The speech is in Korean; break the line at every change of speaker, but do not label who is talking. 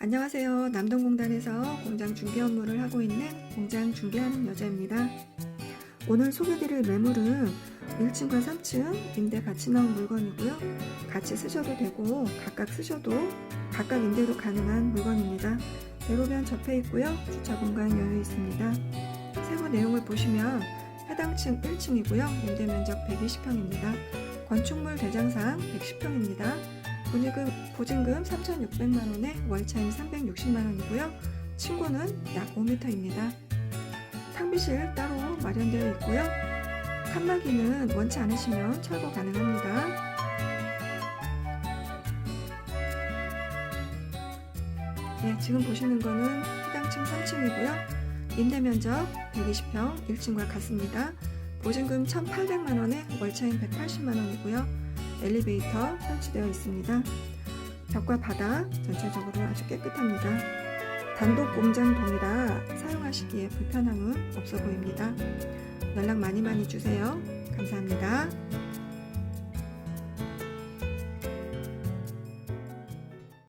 안녕하세요. 남동공단에서 공장 중개 업무를 하고 있는 공장 중개하는 여자입니다. 오늘 소개드릴 매물은 1층과 3층 임대 같이 나온 물건이고요. 같이 쓰셔도 되고 각각 쓰셔도 각각 임대도 가능한 물건입니다. 대로변 접해 있고요. 주차 공간 여유 있습니다. 세부 내용을 보시면 해당 층 1층이고요. 임대 면적 120평입니다. 건축물 대장상 110평입니다. 보증금, 보증금 3,600만 원에 월차임 360만 원이고요. 층고는 약 5m입니다. 탕비실 따로 마련되어 있고요. 칸막이는 원치 않으시면 철거 가능합니다. 네, 지금 보시는 거는 해당 층 3층이고요. 임대 면적 120평 1층과 같습니다. 보증금 1,800만 원에 월차임 180만 원이고요. 엘리베이터 설치되어 있습니다. 벽과 바닥 전체적으로 아주 깨끗합니다. 단독 공장동이라 사용하시기에 불편함은 없어 보입니다. 연락 많이 많이 주세요. 감사합니다.